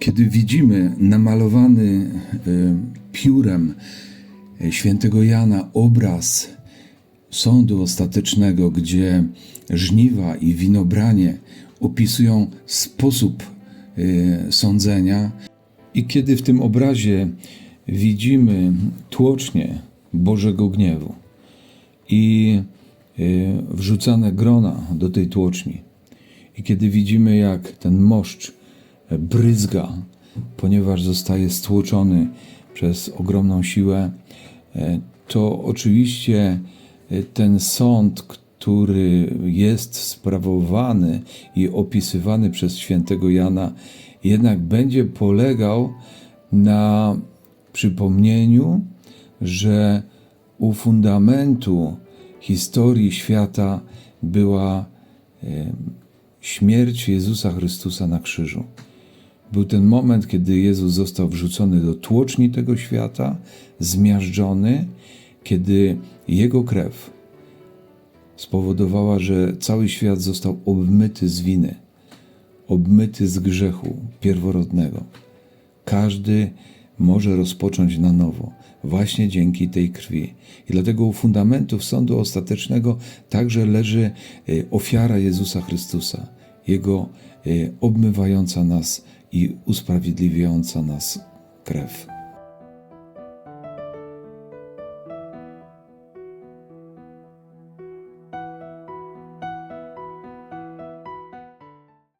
Kiedy widzimy namalowany y, piórem y, świętego Jana obraz sądu ostatecznego, gdzie żniwa i winobranie opisują sposób y, sądzenia, i kiedy w tym obrazie widzimy tłocznie Bożego gniewu i wrzucane grona do tej tłoczni, i kiedy widzimy, jak ten moszcz bryzga, ponieważ zostaje stłoczony przez ogromną siłę, e, to oczywiście e, ten sąd, który jest sprawowany i opisywany przez świętego Jana, jednak będzie polegał na przypomnieniu, że u fundamentu historii świata była e, śmierć Jezusa Chrystusa na krzyżu. Był ten moment, kiedy Jezus został wrzucony do tłoczni tego świata, zmiażdżony, kiedy Jego krew spowodowała, że cały świat został obmyty z winy, obmyty z grzechu pierworodnego. Każdy może rozpocząć na nowo, właśnie dzięki tej krwi. I dlatego u fundamentów sądu ostatecznego także leży y, ofiara Jezusa Chrystusa, Jego y, obmywająca nas i usprawiedliwiająca nas krew.